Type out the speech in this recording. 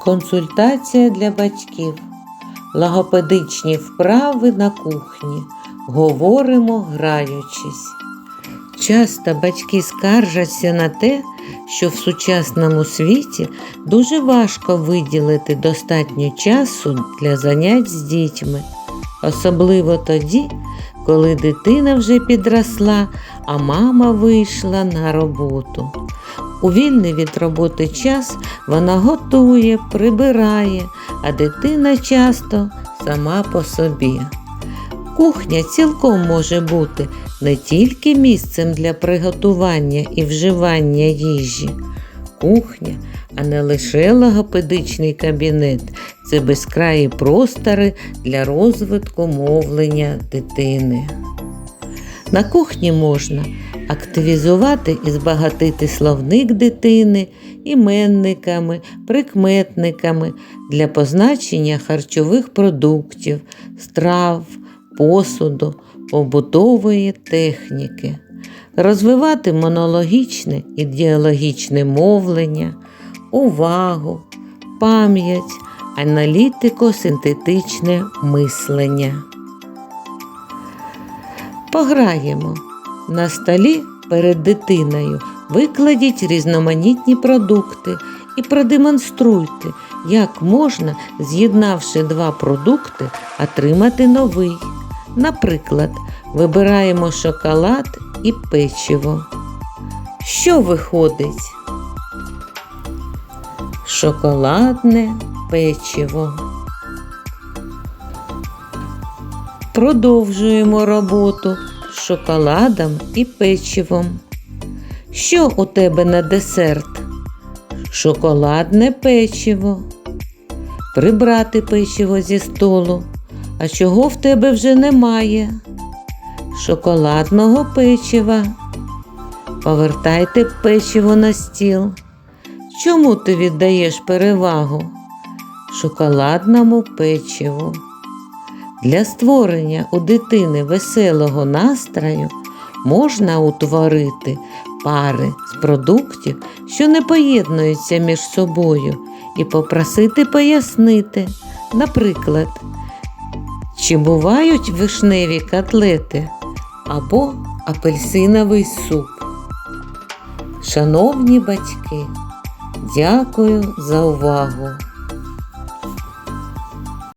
Консультація для батьків. Логопедичні вправи на кухні. Говоримо граючись. Часто батьки скаржаться на те, що в сучасному світі дуже важко виділити достатньо часу для занять з дітьми, особливо тоді, коли дитина вже підросла, а мама вийшла на роботу. У вільний від роботи час вона готує, прибирає, а дитина часто сама по собі. Кухня цілком може бути не тільки місцем для приготування і вживання їжі. Кухня, а не лише логопедичний кабінет, це безкраї простори для розвитку мовлення дитини. На кухні можна активізувати і збагатити словник дитини іменниками, прикметниками для позначення харчових продуктів, страв, посуду, побутової техніки, розвивати монологічне і діалогічне мовлення, увагу, пам'ять, аналітико-синтетичне мислення. Пограємо. На столі перед дитиною викладіть різноманітні продукти і продемонструйте, як можна, з'єднавши два продукти, отримати новий. Наприклад, вибираємо шоколад і печиво. Що виходить? Шоколадне печиво. Продовжуємо роботу шоколадом і печивом. Що у тебе на десерт? Шоколадне печиво. Прибрати печиво зі столу. А чого в тебе вже немає? Шоколадного печива. Повертайте печиво на стіл. Чому ти віддаєш перевагу? Шоколадному печиву. Для створення у дитини веселого настрою можна утворити пари з продуктів, що не поєднуються між собою, і попросити пояснити, наприклад, чи бувають вишневі котлети або апельсиновий суп. Шановні батьки, дякую за увагу!